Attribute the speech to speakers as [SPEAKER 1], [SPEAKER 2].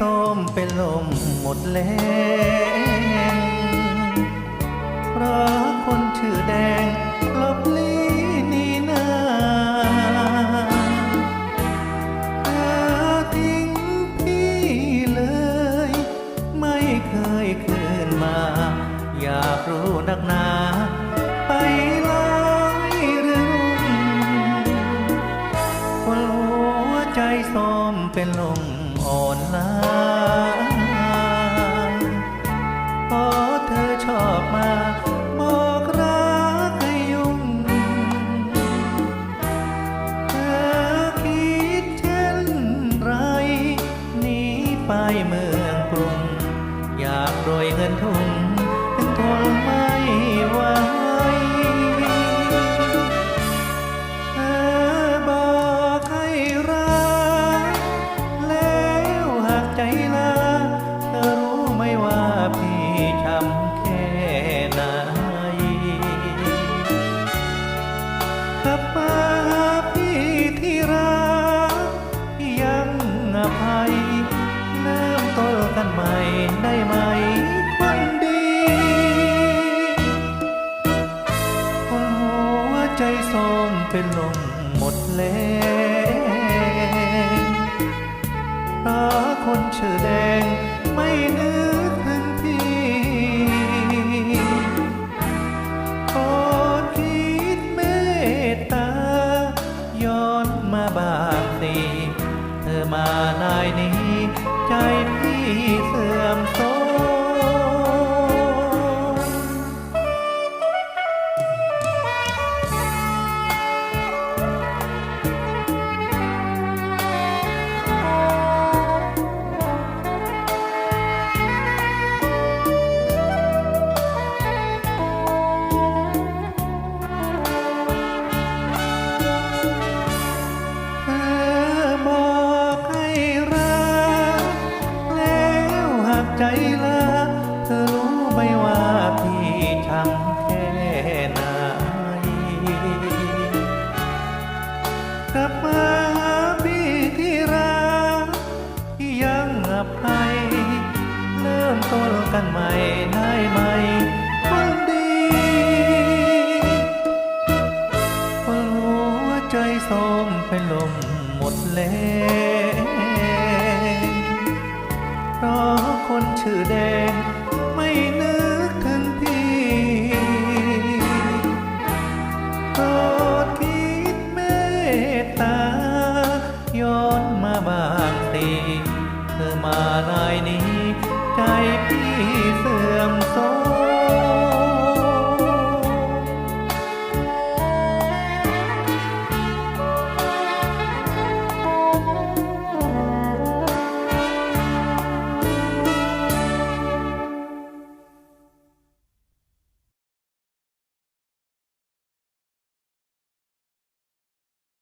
[SPEAKER 1] ส้มเป็นลมหมดแรงเพราะคนชื่อแดง เมืองกรุง อยากโดยเงินทุนถึงทนไม่ไหวเธอบอกให้รักแล้วหากใจลาเธอรู้ไหมว่าพี่ช้ำแค่ไหนกลับมาหาพี่ที่รักยังอภัย ได้ไหมคนดีคนหัวใจโทรมเป็นลมหมดแรงรักคนชื่อแดงไม่เนื้อ เธอมานายนี้ ใจพี่เสื่อมโทรม มดแรงเพราะคนชื่อแดงไม่นึกถึงพี่โปรดคิดเมตตา ย้อนมาบางทีเธอมาลายนี้ ใจพี่เสื่อม